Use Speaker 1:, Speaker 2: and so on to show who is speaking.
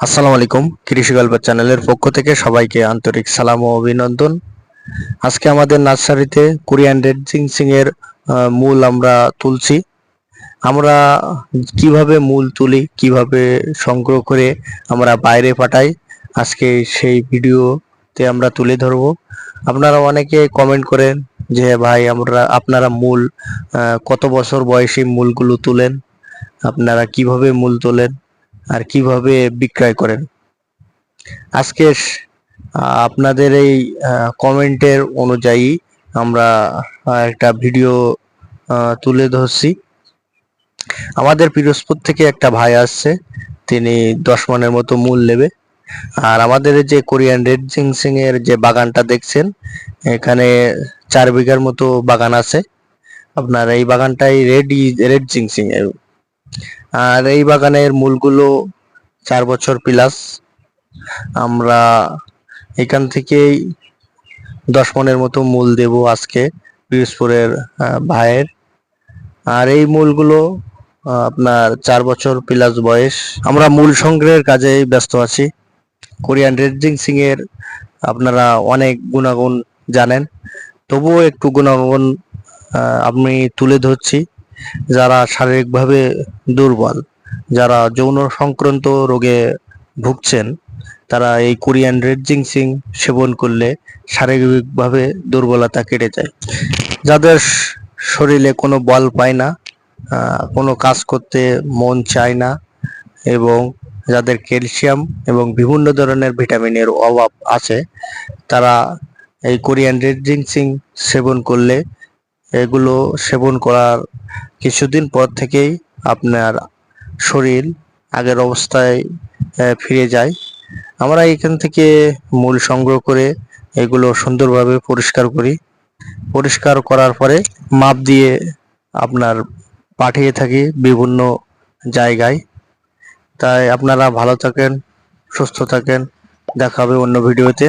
Speaker 1: আসসালামু আলাইকুম, কৃষি গল্প চ্যানেলের পক্ষ থেকে সবাইকে আন্তরিক সালাম ও অভিনন্দন। আজকে আমাদের নার্সারিতে কোরিয়ান রেড জিংসিং এর মূল আমরা তুলছি। আমরা কীভাবে মূল তুলি, কীভাবে সংগ্রহ করে আমরা বাইরে পাঠাই, আজকে সেই ভিডিওতে আমরা তুলে ধরবো। আপনারা অনেকে কমেন্ট করেন যে, ভাই, আমরা, আপনারা মূল কত বছর বয়সী মূলগুলো তুলেন? আপনারা কীভাবে মূল তোলেন? আর কীভাবে বিক্রয় করেন? আজকে আপনাদের এই কমেন্টের অনুযায়ী আমরা একটা ভিডিও তুলে ধরছি। আমাদের পিরোজপুর থেকে একটা ভাই আসছে, তিনি দশ মনের মতো মূল নেবে। আর আমাদের যে কোরিয়ান রেড জিংসিং এর যে বাগানটা দেখছেন, এখানে চার বিঘার মতো বাগান আছে। আপনার এই বাগানটাই রেড রেড জিংসিং এর আর এই বাগানের মূলগুলো চার বছর প্লাস আমরা এখান থেকেই দশ মনের মতো মূল দেব আজকে পিরোজপুরের ভাইয়ের। আর এই মূলগুলো আপনার চার বছর প্লাস বয়স। আমরা মূল সংগ্রহের কাজে ব্যস্ত আছি। কোরিয়ান রেডজিং সিং এর আপনারা অনেক গুণাগুণ জানেন। তবুও একটু গুণাগুণ আমি তুলে ধরছি। যারা শারীরিকভাবে দুর্বল, যারা যৌন সংক্রান্ত রোগে ভুগছেন, তারা এই কোরিয়ান রেড জিংসিং সেবন করলে শারীরিকভাবে দুর্বলতা কেটে যায়। যাদের শরীরে কোনো বল পায় না কোনো কাজ করতে মন চায় না এবং যাদের ক্যালসিয়াম এবং বিভিন্ন ধরনের ভিটামিনের অভাব আছে, তারা এই কোরিয়ান রেড জিংসিং সেবন করলে এগুলো সেবন করার কিছুদিন পর থেকেই আপনার শরীর আগের অবস্থায় ফিরে যায়। আমরা এখান থেকে মূল সংগ্রহ করে এগুলো সুন্দরভাবে পরিষ্কার করি। পরিষ্কার করার পরে মাপ দিয়ে আপনার পাঠিয়ে থাকি বিভিন্ন জায়গায়। তাই আপনারা ভালো থাকেন, সুস্থ থাকেন। দেখা হবে অন্য ভিডিওতে।